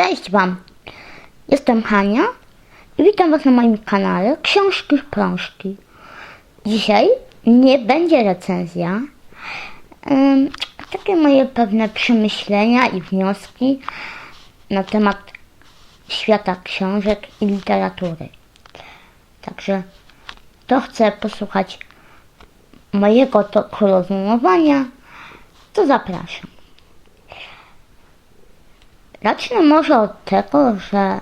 Cześć Wam, jestem Hania i witam Was na moim kanale Książki w Prążki. Dzisiaj nie będzie recenzja, ym, takie moje pewne przemyślenia i wnioski na temat świata książek i literatury. Także kto chce posłuchać mojego toku rozumowania, to zapraszam. Zacznę może od tego, że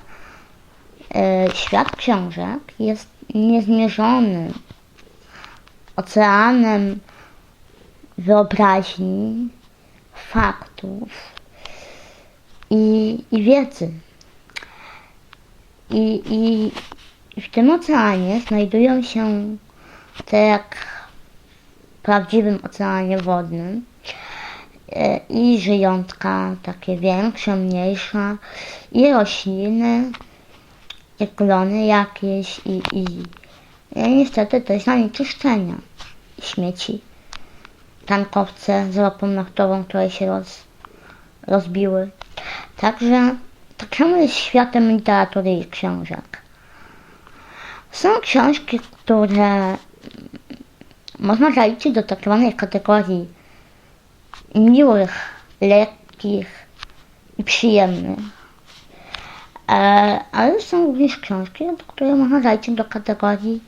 e, świat książek jest niezmierzonym oceanem wyobraźni, faktów i, i wiedzy. I, i, I w tym oceanie znajdują się, tak jak w prawdziwym oceanie wodnym, i żyjątka takie większe, mniejsze, i rośliny, i klony jakieś, i, i, i niestety też zanieczyszczenia, i śmieci, tankowce z ropą naftową, które się roz, rozbiły. Także tak samo jest światem literatury i książek. Są książki, które można zaliczyć do tak zwanej kategorii miłych, lekkich i przyjemnych. E, ale są również książki, które można zaliczyć do kategorii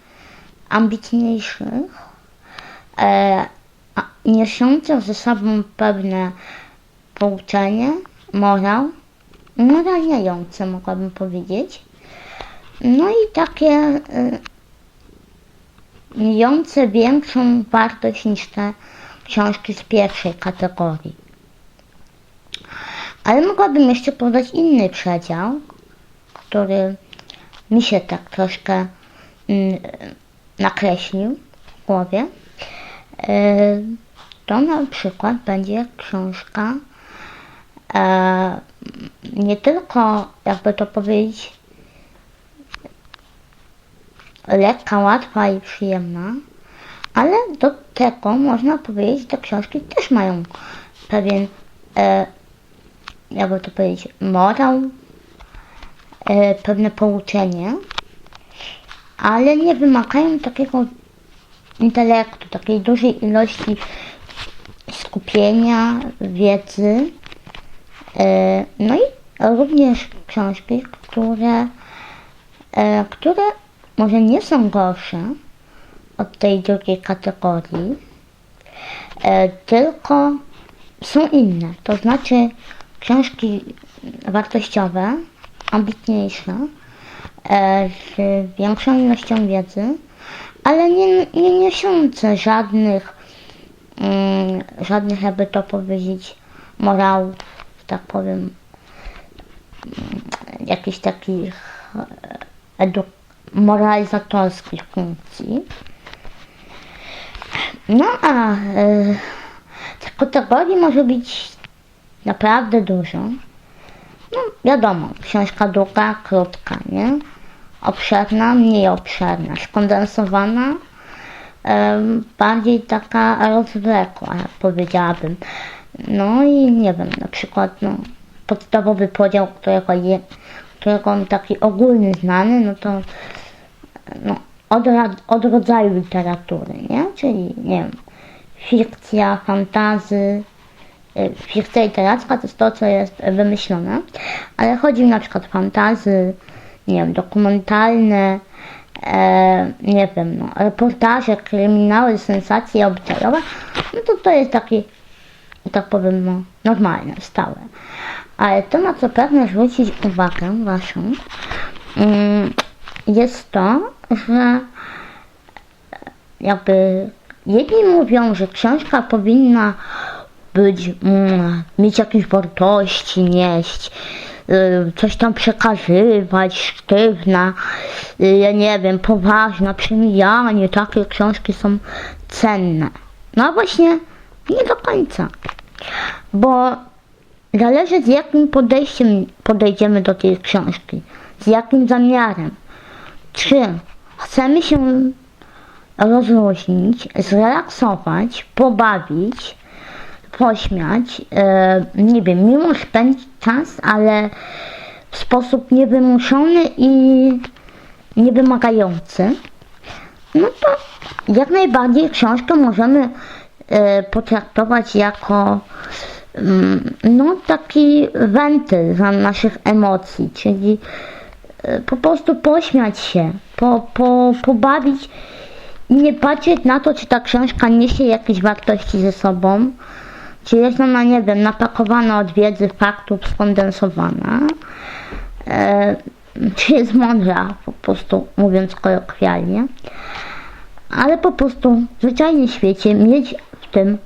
ambitniejszych, e, niosących ze sobą pewne pouczenie, morał, moralniające mogłabym powiedzieć. No i takie y, większą wartość niż te książki z pierwszej kategorii. Ale mogłabym jeszcze podać inny przedział, który mi się tak troszkę mm, nakreślił w głowie. E, To na przykład będzie książka e, nie tylko, jakby to powiedzieć, lekka, łatwa i przyjemna, ale do tego można powiedzieć, te książki też mają pewien, e, jakby to powiedzieć, morał, e, pewne pouczenie, ale nie wymagają takiego intelektu, takiej dużej ilości skupienia, wiedzy. E, No i również książki, które, e, które może nie są gorsze od tej drugiej kategorii, e, tylko są inne. To znaczy książki wartościowe, ambitniejsze, e, z większą ilością wiedzy, ale nie, nie niosące żadnych, mm, żadnych, jakby to powiedzieć, morałów, tak powiem, mm, jakichś takich e, edu- moralizatorskich funkcji. No a e, tych kategorii może być naprawdę dużo. No wiadomo, książka długa, krótka, nie? Obszerna, mniej obszerna, skondensowana, em, bardziej taka rozwlekła, powiedziałabym. No i nie wiem, na przykład no, podstawowy podział, którego, je, którego taki ogólny znany, no to no, od, od rodzaju literatury, nie? Czyli, nie wiem, fikcja, fantazy, y, fikcja literacka to jest to, co jest wymyślone, ale chodzi mi na przykład fantazy, nie wiem, dokumentalne, e, nie wiem, no, reportaże, kryminały, sensacje obyczajowe, no to to jest taki, tak powiem, no, normalne, stałe. Ale to, na co pragnę zwrócić uwagę waszą, mm, jest to, że jakby jedni mówią, że książka powinna być, mm, mieć jakieś wartości, nieść, y, coś tam przekazywać, sztywna, y, ja nie wiem, poważna, przemijanie, takie książki są cenne. No właśnie nie do końca, bo zależy z jakim podejściem podejdziemy do tej książki, z jakim zamiarem. Czy chcemy się rozluźnić, zrelaksować, pobawić, pośmiać, e, nie wiem, mimo spędzić czas, ale w sposób niewymuszony i niewymagający, no to jak najbardziej książkę możemy e, potraktować jako mm, no, taki wentyl dla naszych emocji, czyli po prostu pośmiać się, po, po, pobawić i nie patrzeć na to, czy ta książka niesie jakieś wartości ze sobą, czy jest ona, nie wiem, napakowana od wiedzy, faktów, skondensowana, e, czy jest mądra, po prostu mówiąc kolokwialnie, ale po prostu w zwyczajnym świecie mieć w tym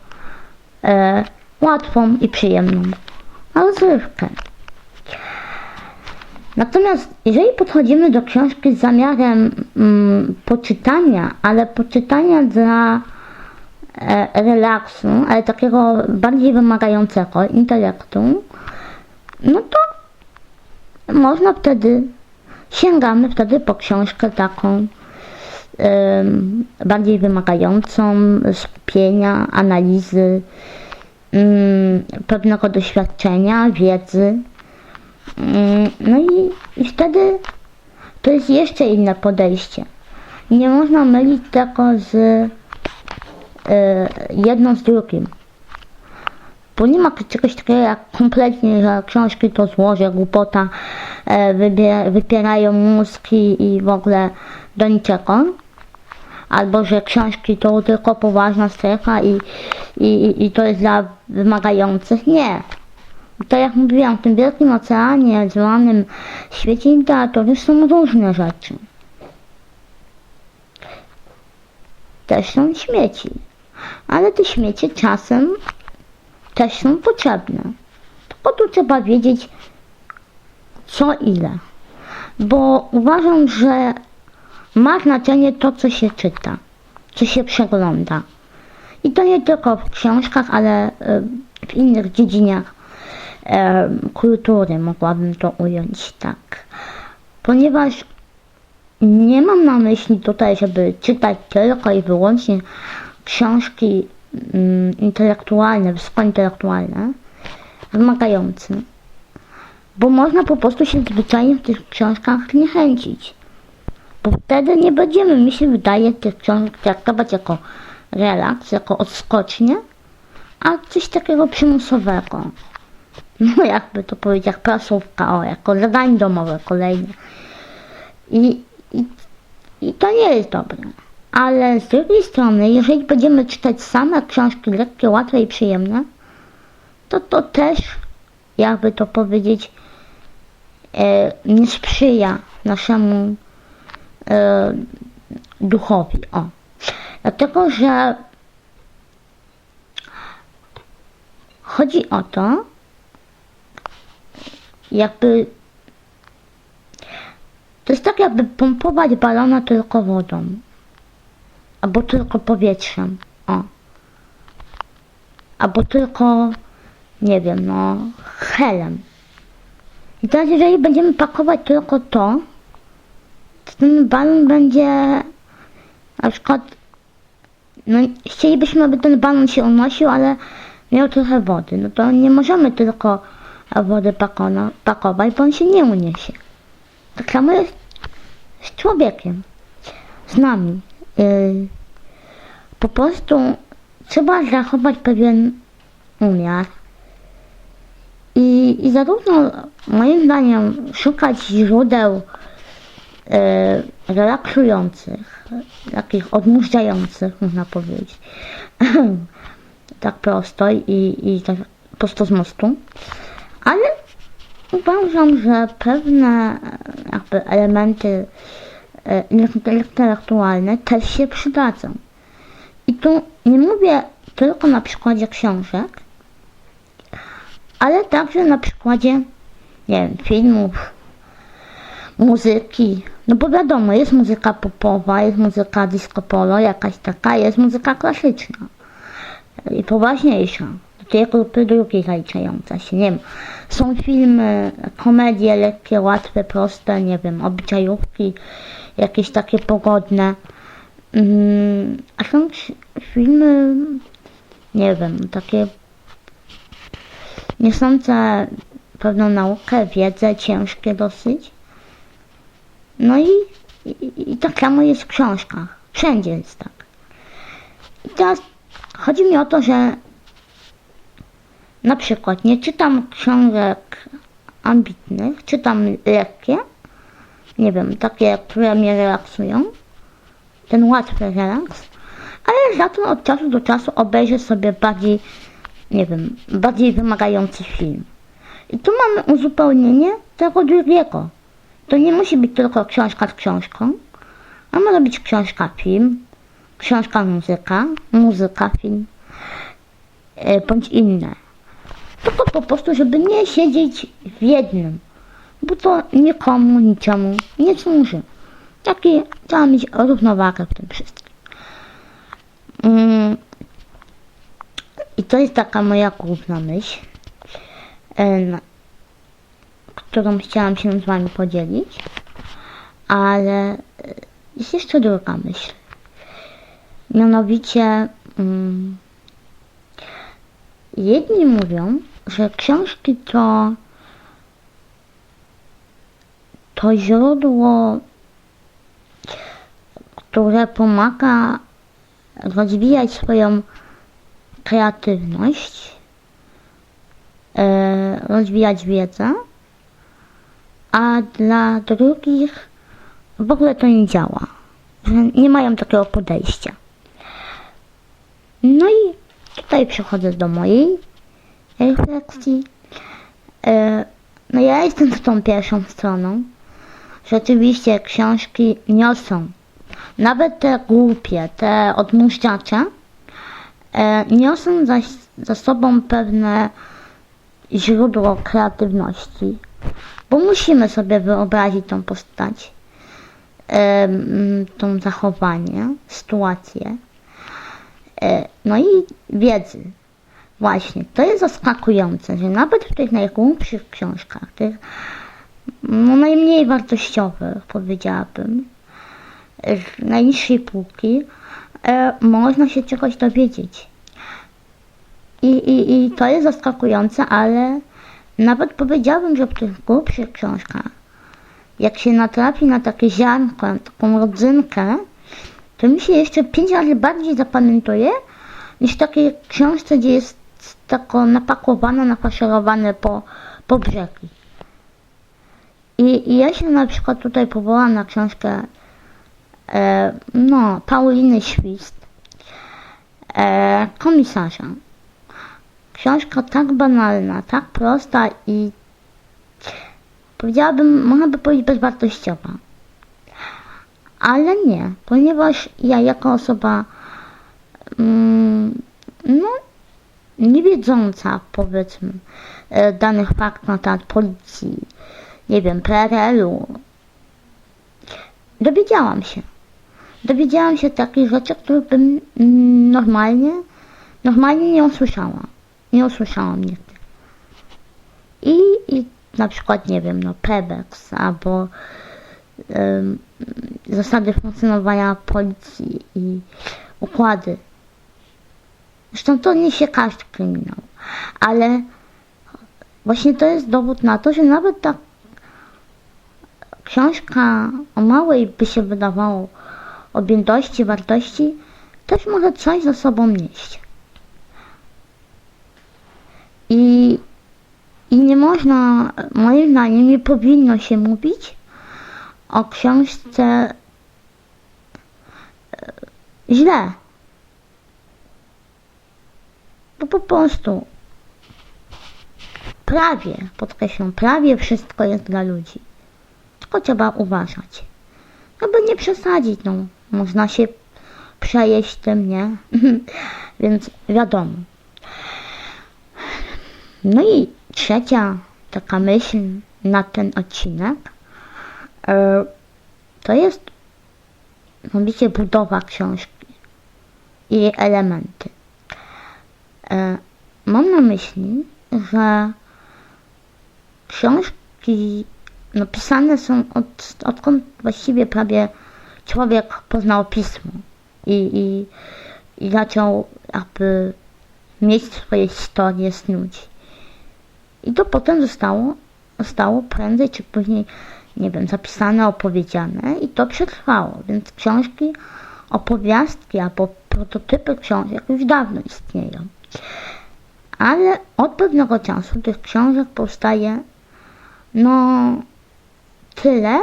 e, łatwą i przyjemną rozrywkę. Natomiast jeżeli podchodzimy do książki z zamiarem mm, poczytania, ale poczytania dla e, relaksu, ale takiego bardziej wymagającego intelektu, no to można wtedy, sięgamy wtedy po książkę taką em, bardziej wymagającą skupienia, analizy, mm, pewnego doświadczenia, wiedzy. Mm, No i, i wtedy to jest jeszcze inne podejście. Nie można mylić tego z e, jedno z drugim. Bo nie ma czegoś takiego jak kompletnie, że książki to złoże, głupota, wybie, wypierają mózgi i w ogóle do niczego. Albo że książki to tylko poważna strefa i, i, i to jest dla wymagających. Nie. To jak mówiłam, w tym wielkim oceanie, zwanym świecie literatury są różne rzeczy. Też są śmieci. Ale te śmieci czasem też są potrzebne. Tylko tu trzeba wiedzieć co ile. Bo uważam, że ma znaczenie to, co się czyta, co się przegląda. I to nie tylko w książkach, ale e, w innych dziedzinach kultury, mogłabym to ująć tak. Ponieważ nie mam na myśli tutaj, żeby czytać tylko i wyłącznie książki mm, intelektualne, wysokointelektualne, wymagające. Bo można po prostu się zwyczajnie w tych książkach niechęcić. Bo wtedy nie będziemy, mi się wydaje, tych książek traktować jako relaks, jako odskocznie, a coś takiego przymusowego. No jakby to powiedzieć, jak prasówka, o, jako zadanie domowe kolejne. I, i, I to nie jest dobre. Ale z drugiej strony, jeżeli będziemy czytać same książki lekkie, łatwe i przyjemne, to to też, jakby to powiedzieć, e, nie sprzyja naszemu e, duchowi. O. Dlatego, że chodzi o to, jakby to jest tak jakby pompować balona tylko wodą. Albo tylko powietrzem. O. Albo tylko, nie wiem, no, helem. I teraz jeżeli będziemy pakować tylko to, to ten balon będzie na przykład no chcielibyśmy, aby ten balon się unosił, ale miał trochę wody. No to nie możemy tylko wody pakona, pakować, bo on się nie uniesie. Tak samo jest z człowiekiem, z nami. Yy, po prostu trzeba zachować pewien umiar. I, I zarówno moim zdaniem szukać źródeł e, relaksujących, takich odmurzających, można powiedzieć, tak prosto i, i tak prosto z mostu, ale uważam, że pewne e, jakby elementy e, intelektualne też się przydadzą. I tu nie mówię tylko na przykładzie książek, ale także na przykładzie, nie wiem, filmów, muzyki. No bo wiadomo, jest muzyka popowa, jest muzyka disco polo, jakaś taka, jest muzyka klasyczna i poważniejsza. Tej grupy drugiej zaliczająca się, nie wiem. Są filmy, komedie lekkie, łatwe, proste, nie wiem, obyczajówki, jakieś takie pogodne. Mm, a są filmy, nie wiem, takie niosące pewną naukę, wiedzę, ciężkie dosyć. No i, i, i tak samo jest w książkach. Wszędzie jest tak. I teraz chodzi mi o to, że na przykład nie czytam książek ambitnych, czytam lekkie, nie wiem, takie, które mnie relaksują, ten łatwy relaks, ale za to od czasu do czasu obejrzę sobie bardziej, nie wiem, bardziej wymagający film. I tu mamy uzupełnienie tego drugiego. To nie musi być tylko książka z książką, a może być książka, film, książka, muzyka, muzyka, film, e, bądź inne. Tylko po prostu, żeby nie siedzieć w jednym, bo to nikomu, niczemu nie służy. Taki, trzeba mieć równowagę w tym wszystkim. Mm. I to jest taka moja główna myśl, e, którą chciałam się z Wami podzielić, ale e, jest jeszcze druga myśl. Mianowicie, mm, jedni mówią, że książki to to źródło, które pomaga rozwijać swoją kreatywność, e, rozwijać wiedzę, a dla drugich w ogóle to nie działa, nie mają takiego podejścia. No i tutaj przechodzę do mojej refleksji. E, No ja jestem z tą pierwszą stroną. Rzeczywiście książki niosą, nawet te głupie, te odmuszczacze, e, niosą za, za sobą pewne źródło kreatywności, bo musimy sobie wyobrazić tą postać, e, tą zachowanie, sytuację, no i wiedzy. Właśnie, to jest zaskakujące, że nawet w tych najgłupszych książkach, tych no, najmniej wartościowych, powiedziałabym, z najniższej półki, e, można się czegoś dowiedzieć. I, i, I to jest zaskakujące, ale nawet powiedziałabym, że w tych głupszych książkach, jak się natrafi na takie ziarnko, na taką rodzynkę, to mi się jeszcze pięć razy bardziej zapamiętuje, niż w takiej książce, gdzie jest tako napakowane, nafaszerowane po, po brzegi. I, I ja się na przykład tutaj powołam na książkę e, no, Pauliny Świst, e, komisarza. Książka tak banalna, tak prosta i powiedziałabym, można by powiedzieć bezwartościowa. Ale nie, ponieważ ja jako osoba mm, no, niewiedząca powiedzmy e, danych faktów na temat policji, nie wiem, PRL-u, dowiedziałam się. Dowiedziałam się takich rzeczy, których bym normalnie, normalnie nie usłyszała. Nie usłyszałam nigdy. I, i na przykład, nie wiem, no Pebex albo em, zasady funkcjonowania policji i układy. Zresztą to niesie każdy kryminał. Ale właśnie to jest dowód na to, że nawet ta książka o małej by się wydawało objętości, wartości, też może coś za sobą nieść. I, I nie można, moim zdaniem, nie powinno się mówić o książce e, źle. Bo po prostu prawie, podkreślam, prawie wszystko jest dla ludzi. Tylko trzeba uważać. Aby nie przesadzić, no. Można się przejeść tym, nie? Więc wiadomo. No i trzecia taka myśl na ten odcinek e, to jest mówicie budowa książki i jej elementy. E, mam na myśli, że książki no, pisane są od, odkąd właściwie prawie człowiek poznał pismo i, i, i zaczął jakby mieć swoje historie, snuć. I to potem zostało, zostało prędzej czy później, nie wiem, zapisane, opowiedziane i to przetrwało. Więc książki, opowiastki albo prototypy książek już dawno istnieją. Ale od pewnego czasu tych książek powstaje no tyle,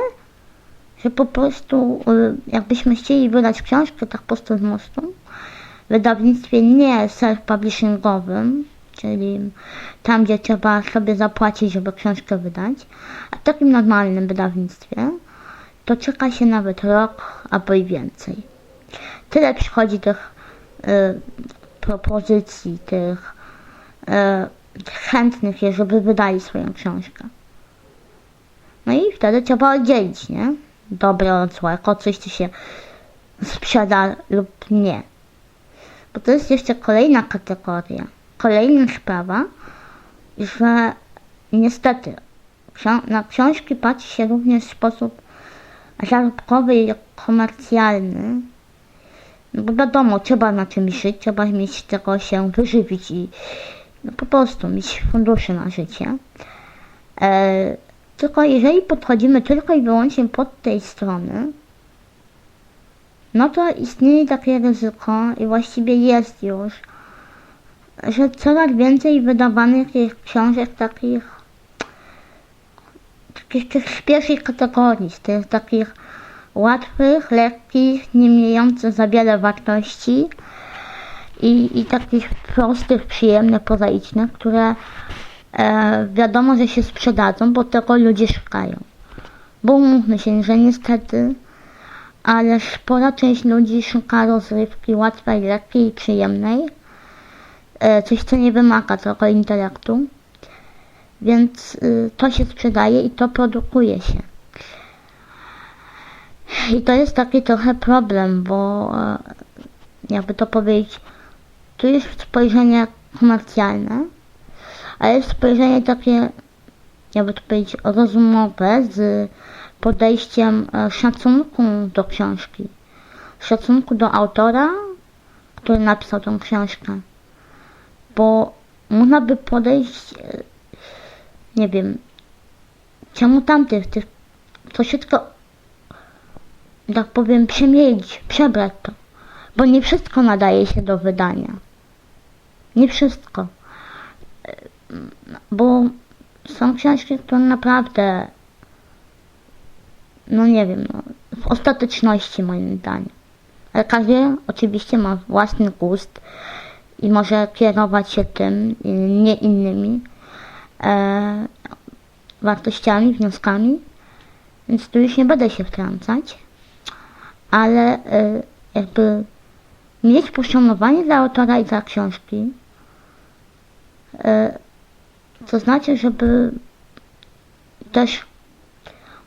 że po prostu y, jakbyśmy chcieli wydać książkę tak prosto z mostu, w wydawnictwie nie self-publishingowym, czyli tam, gdzie trzeba sobie zapłacić, żeby książkę wydać, a w takim normalnym wydawnictwie, to czeka się nawet rok albo i więcej. Tyle przychodzi tych y, propozycji, tych, tych chętnych, żeby wydali swoją książkę. No i wtedy trzeba oddzielić, nie? Dobre od złego, coś co się sprzeda lub nie. Bo to jest jeszcze kolejna kategoria, kolejna sprawa, że niestety na książki patrzy się również w sposób zarobkowy i komercjalny. No bo wiadomo, trzeba na czymś żyć, trzeba mieć tego się wyżywić i no po prostu mieć fundusze na życie. E, tylko jeżeli podchodzimy tylko i wyłącznie pod tej strony, no to istnieje takie ryzyko i właściwie jest już, że coraz więcej wydawanych jest książek takich, takich tych z pierwszej kategorii, z tych takich łatwych, lekkich, nie mających za wiele wartości i, i takich prostych, przyjemnych, prozaicznych, które e, wiadomo, że się sprzedadzą, bo tego ludzie szukają. Bo umówmy się, że niestety, ale spora część ludzi szuka rozrywki łatwej, lekkiej i przyjemnej. E, coś, co nie wymaga tylko intelektu. Więc y, to się sprzedaje i to produkuje się. I to jest taki trochę problem, bo e, jakby to powiedzieć, tu jest spojrzenie komercjalne, a jest spojrzenie takie, jakby to powiedzieć, rozumowe z podejściem e, szacunku do książki, szacunku do autora, który napisał tą książkę. Bo można by podejść, e, nie wiem, czemu tamtych, tych, tylko, tak powiem, przemielić, przebrać to. Bo nie wszystko nadaje się do wydania. Nie wszystko bo są książki, które naprawdę, no nie wiem, no, w ostateczności moim zdaniem. Ale każdy oczywiście ma własny gust i może kierować się tym, nie innymi e, wartościami, wnioskami, więc tu już nie będę się wtrącać, ale e, jakby mieć poszanowanie dla autora i dla książki, to znaczy, żeby też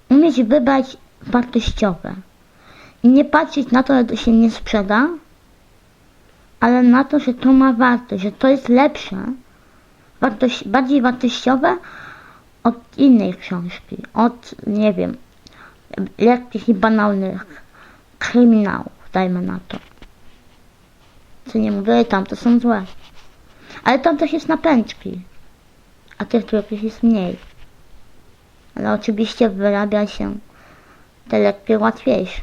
umieć wybrać wartościowe. I nie patrzeć na to, że to się nie sprzeda, ale na to, że to ma wartość, że to jest lepsze, bardziej wartościowe od innej książki, od, nie wiem, lekkich i banalnych kryminałów, dajmy na to. Co nie mówię, tam to są złe. Ale tam też jest napęczki a tych trupów jest mniej. Ale oczywiście wyrabia się te lekkie łatwiejsze.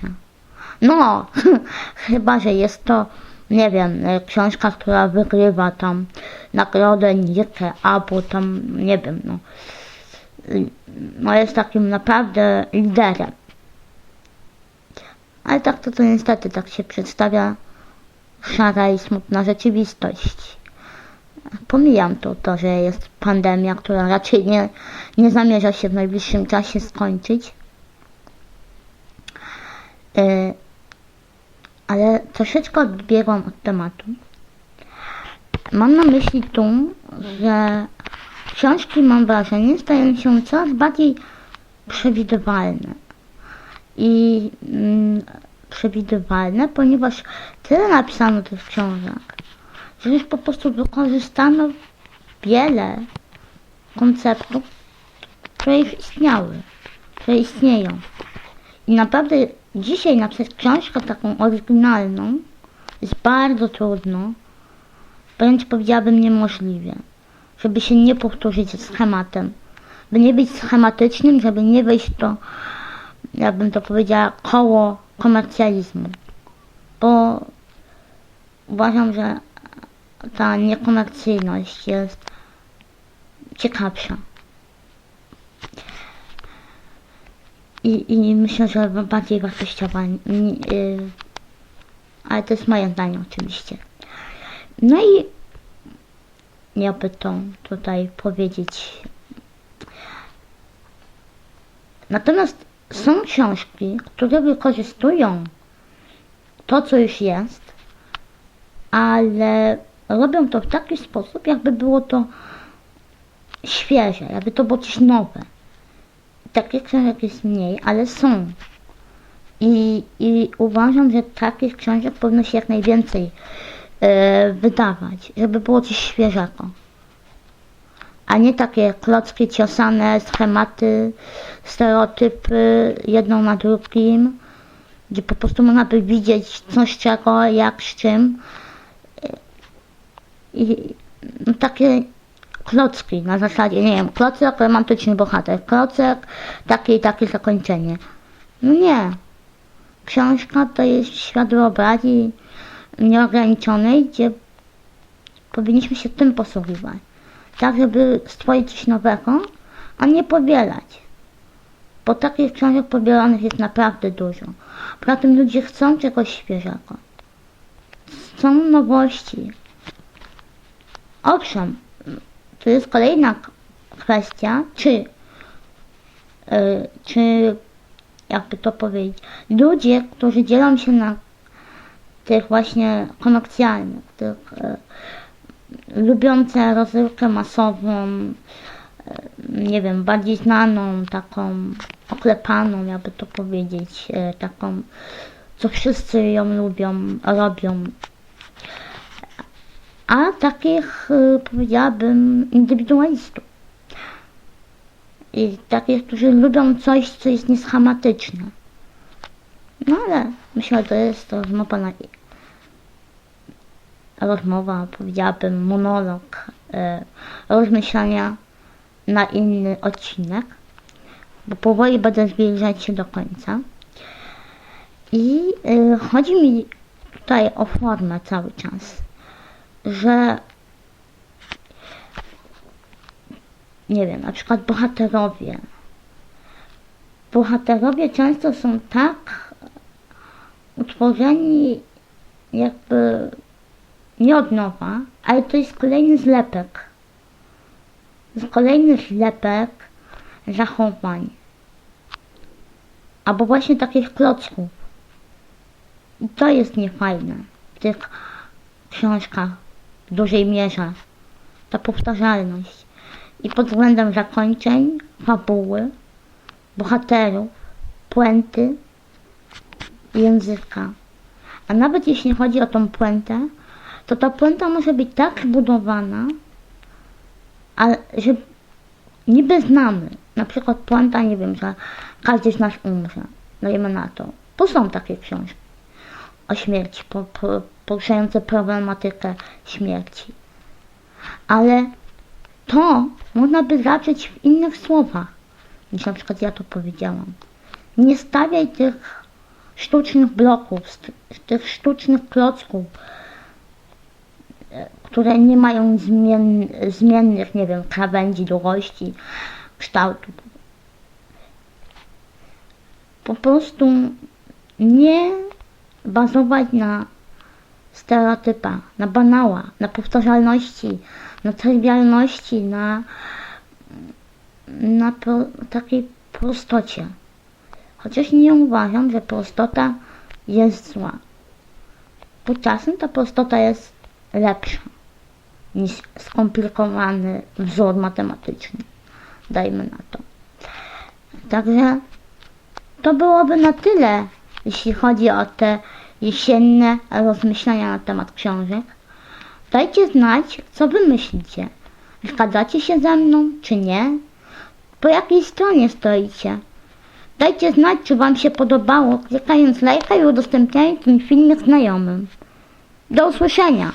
No, chyba, że jest to, nie wiem, książka, która wygrywa tam nagrodę Nike, albo tam, nie wiem, no, no jest takim naprawdę liderem. Ale tak to, to niestety tak się przedstawia szara i smutna rzeczywistość. Pomijam to, to, że jest pandemia, która raczej nie, nie zamierza się w najbliższym czasie skończyć. Yy, ale troszeczkę odbiegłam od tematu. Mam na myśli tu, że książki, mam wrażenie, stają się coraz bardziej przewidywalne. I mm, przewidywalne, ponieważ tyle napisano tych książek, że już po prostu wykorzystano wiele konceptów, które już istniały, które istnieją. I naprawdę dzisiaj napisać książkę taką oryginalną jest bardzo trudno, wręcz powiedziałabym niemożliwie. żeby się nie powtórzyć schematem. By nie być schematycznym, żeby nie wejść w to, jakbym to powiedziała, koło komercjalizmu. Bo uważam, że ta niekomercyjność jest ciekawsza. I, I myślę, że bardziej wartościowa. Y, ale to jest moje zdanie oczywiście. No i jakby to tutaj powiedzieć. Natomiast są książki, które wykorzystują to, co już jest, ale robią to w taki sposób, jakby było to świeże, jakby to było coś nowe. Takich książek jest mniej, ale są. I, I uważam, że takich książek powinno się jak najwięcej e, wydawać, żeby było coś świeżego. A nie takie klocki ciosane, schematy, stereotypy, jedną na drugim, gdzie po prostu można by widzieć co z czego, jak z czym. I no, takie klocki na zasadzie, nie wiem, klocek romantyczny bohater, klocek takie i takie zakończenie. No nie. Książka to jest świat wyobraźni nieograniczonej, gdzie powinniśmy się tym posługiwać. Tak, żeby stworzyć coś nowego, a nie powielać. Bo takich książek pobielanych jest naprawdę dużo. Poza tym ludzie chcą czegoś świeżego. Chcą nowości. Owszem, to jest kolejna kwestia, czy, yy, czy jakby to powiedzieć, ludzie, którzy dzielą się na tych właśnie komercjalnych, tych e, lubiące rozrywkę masową, e, nie wiem, bardziej znaną, taką oklepaną, jakby to powiedzieć, e, taką, co wszyscy ją lubią, robią. A takich, e, powiedziałabym, indywidualistów. I takich, którzy lubią coś, co jest nieschematyczne. No ale myślę, że to jest rozmowa na rozmowa, powiedziałabym, monolog, e, rozmyślania na inny odcinek, bo powoli będę zbliżać się do końca. I e, chodzi mi tutaj o formę cały czas, że nie wiem, na przykład bohaterowie. Bohaterowie często są tak utworzeni jakby nie od nowa, ale to jest kolejny zlepek. Kolejny zlepek zachowań. Albo właśnie takich klocków. I to jest niefajne w tych książkach w dużej mierze. Ta powtarzalność. I pod względem zakończeń, fabuły, bohaterów, puenty, języka. A nawet jeśli chodzi o tą puentę, to ta puenta może być tak zbudowana, ale że niby znamy. Na przykład puenta, nie wiem, że każdy z nas umrze. Dajemy na to. Bo są takie książki o śmierci, po, po, poruszające problematykę śmierci. Ale to można by zacząć w innych słowach, niż na przykład ja to powiedziałam. Nie stawiaj tych sztucznych bloków, tych sztucznych klocków, które nie mają zmien, zmiennych, nie wiem, krawędzi, długości, kształtu. Po prostu nie bazować na stereotypach, na banałach, na powtarzalności, na trywialności, na, na pro, takiej prostocie. Chociaż nie uważam, że prostota jest zła. Bo czasem ta prostota jest lepsza niż skomplikowany wzór matematyczny. Dajmy na to. Także to byłoby na tyle, jeśli chodzi o te jesienne rozmyślania na temat książek. Dajcie znać, co wy myślicie. Zgadzacie się ze mną, czy nie? Po jakiej stronie stoicie? Dajcie znać, czy wam się podobało, klikając lajka i udostępniając ten filmik znajomym. Do usłyszenia!